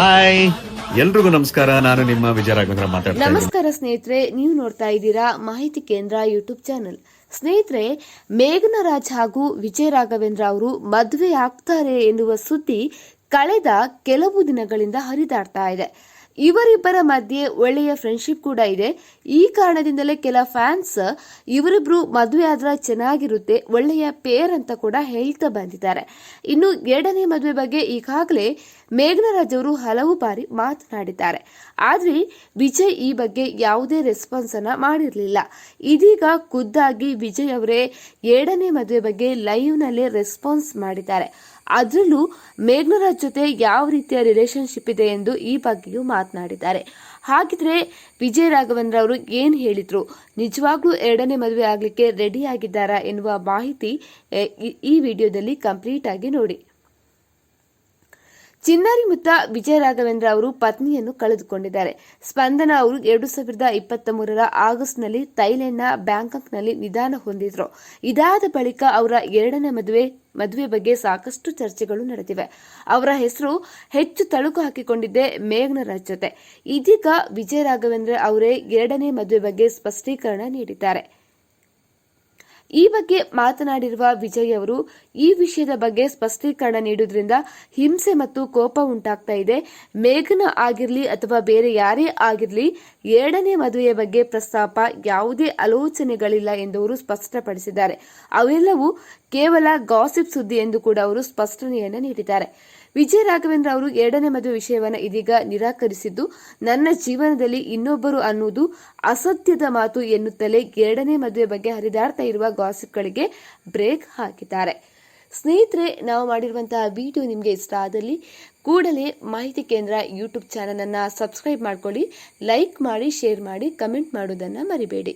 Hi. ಎಲ್ರಿಗೂ ನಮಸ್ಕಾರ. ನಾನು ನಿಮ್ಮ ವಿಜಯ ರಾಘವೇಂದ್ರ ಮಾತಾಡ್ತೀನಿ ನಮಸ್ಕಾರ ಸ್ನೇಹಿತರೆ, ನೀವು ನೋಡ್ತಾ ಇದ್ದೀರಾ ಮಾಹಿತಿ ಕೇಂದ್ರ ಯೂಟ್ಯೂಬ್ ಚಾನೆಲ್. ಸ್ನೇಹಿತರೆ, ಮೇಘನರಾಜ್ ಹಾಗೂ ವಿಜಯ ರಾಘವೇಂದ್ರ ಅವರು ಮದುವೆ ಆಗ್ತಾರೆ ಎನ್ನುವ ಸುದ್ದಿ ಕಳೆದ ಕೆಲವು ದಿನಗಳಿಂದ ಹರಿದಾಡ್ತಾ ಇದೆ. ಇವರಿಬ್ಬರ ಮಧ್ಯೆ ಒಳ್ಳೆಯ ಫ್ರೆಂಡ್ಶಿಪ್ ಕೂಡ ಇದೆ. ಈ ಕಾರಣದಿಂದಲೇ ಕೆಲ ಫ್ಯಾನ್ಸ್ ಇವರಿಬ್ರು ಮದುವೆ ಆದ್ರೆ ಚೆನ್ನಾಗಿರುತ್ತೆ, ಒಳ್ಳೆಯ ಪೇರ್ ಅಂತ ಕೂಡ ಹೇಳ್ತಾ ಬಂದಿದ್ದಾರೆ. ಇನ್ನು ಎರಡನೇ ಮದುವೆ ಬಗ್ಗೆ ಈಗಾಗಲೇ ಮೇಘನರಾಜ್ ಅವರು ಹಲವು ಬಾರಿ ಮಾತನಾಡಿದ್ದಾರೆ. ಆದ್ರೆ ವಿಜಯ್ ಈ ಬಗ್ಗೆ ಯಾವುದೇ ರೆಸ್ಪಾನ್ಸ್ ಅನ್ನ ಮಾಡಿರಲಿಲ್ಲ. ಇದೀಗ ಖುದ್ದಾಗಿ ವಿಜಯ್ ಅವರೇ ಎರಡನೇ ಮದುವೆ ಬಗ್ಗೆ ಲೈವ್ ನಲ್ಲೇ ರೆಸ್ಪಾನ್ಸ್ ಮಾಡಿದ್ದಾರೆ. ಅದರಲ್ಲೂ ಮೇಘನರಾಜ್ ಜೊತೆ ಯಾವ ರೀತಿಯ ರಿಲೇಶನ್ಶಿಪ್ ಇದೆ ಎಂದು ಈ ಬಗ್ಗೆಯೂ ಮಾತನಾಡಿದ್ದಾರೆ. ಹಾಗಿದ್ರೆ ವಿಜಯ ರಾಘವೇಂದ್ರ ಅವರು ಏನ್ ಹೇಳಿದ್ರು? ನಿಜವಾಗ್ಲೂ ಎರಡನೇ ಮದುವೆ ಆಗ್ಲಿಕ್ಕೆ ರೆಡಿ ಆಗಿದ್ದಾರಾ ಎನ್ನುವ ಮಾಹಿತಿ ಈ- ವಿಡಿಯೋದಲ್ಲಿ ಕಂಪ್ಲೀಟ್ ಆಗಿ ನೋಡಿ. ಚಿನ್ನಾರಿ ಮುತ್ತ ವಿಜಯ ರಾಘವೇಂದ್ರ ಅವರು ಪತ್ನಿಯನ್ನು ಕಳೆದುಕೊಂಡಿದ್ದಾರೆ. ಸ್ಪಂದನ ಅವರು ಎರಡು ಸಾವಿರದ ಇಪ್ಪತ್ತ ಮೂರರ ಆಗಸ್ಟ್ನಲ್ಲಿ ಥೈಲೆಂಡ್ನ ಬ್ಯಾಂಕಾಕ್ನಲ್ಲಿ ನಿಧಾನ ಹೊಂದಿದ್ರು. ಇದಾದ ಬಳಿಕ ಅವರ ಎರಡನೇ ಮದುವೆ ಮದುವೆ ಬಗ್ಗೆ ಸಾಕಷ್ಟು ಚರ್ಚೆಗಳು ನಡೆದಿವೆ. ಅವರ ಹೆಸರು ಹೆಚ್ಚು ತಳುಕು ಹಾಕಿಕೊಂಡಿದ್ದೆ ಮೇಘನರಾಜ್ ಜೊತೆ. ಇದೀಗ ವಿಜಯ ರಾಘವೇಂದ್ರ ಅವರೇ ಎರಡನೇ ಮದುವೆ ಬಗ್ಗೆ ಸ್ಪಷ್ಟೀಕರಣ ನೀಡಿದ್ದಾರೆ. ಈ ಬಗ್ಗೆ ಮಾತನಾಡಿರುವ ವಿಜಯ್ ಅವರು, ಈ ವಿಷಯದ ಬಗ್ಗೆ ಸ್ಪಷ್ಟೀಕರಣ ನೀಡುವುದರಿಂದ ಹಿಂಸೆ ಮತ್ತು ಕೋಪ ಉಂಟಾಗ್ತಾ ಇದೆ. ಮೇಘನ ಆಗಿರಲಿ ಅಥವಾ ಬೇರೆ ಯಾರೇ ಆಗಿರಲಿ, ಎರಡನೇ ಮದುವೆಯ ಬಗ್ಗೆ ಪ್ರಸ್ತಾಪ ಯಾವುದೇ ಆಲೋಚನೆಗಳಿಲ್ಲ ಎಂದು ಅವರು ಸ್ಪಷ್ಟಪಡಿಸಿದ್ದಾರೆ. ಅವೆಲ್ಲವೂ ಕೇವಲ ಗಾಸಿಪ್ ಸುದ್ದಿ ಎಂದು ಕೂಡ ಅವರು ಸ್ಪಷ್ಟನೆಯನ್ನು ನೀಡಿದ್ದಾರೆ. ವಿಜಯ ರಾಘವೇಂದ್ರ ಅವರು ಎರಡನೇ ಮದುವೆ ವಿಷಯವನ್ನು ಇದೀಗ ನಿರಾಕರಿಸಿದ್ದು, ನನ್ನ ಜೀವನದಲ್ಲಿ ಇನ್ನೊಬ್ಬರು ಅನ್ನುವುದು ಅಸತ್ಯದ ಮಾತು ಎನ್ನುತ್ತಲೇ ಎರಡನೇ ಮದುವೆ ಬಗ್ಗೆ ಹರಿದಾಡ್ತಾ ಇರುವ ಗಾಸಿಪ್ಗಳಿಗೆ ಬ್ರೇಕ್ ಹಾಕಿದ್ದಾರೆ. ಸ್ನೇಹಿತರೆ, ನಾವು ಮಾಡಿರುವಂತಹ ವಿಡಿಯೋ ನಿಮಗೆ ಇಷ್ಟ ಆದಲ್ಲಿ ಕೂಡಲೇ ಮಾಹಿತಿ ಕೇಂದ್ರ ಯೂಟ್ಯೂಬ್ ಚಾನಲನ್ನು ಸಬ್ಸ್ಕ್ರೈಬ್ ಮಾಡ್ಕೊಳ್ಳಿ ಲೈಕ್ ಮಾಡಿ ಶೇರ್ ಮಾಡಿ ಕಮೆಂಟ್ ಮಾಡೋದನ್ನು ಮರಿಬೇಡಿ.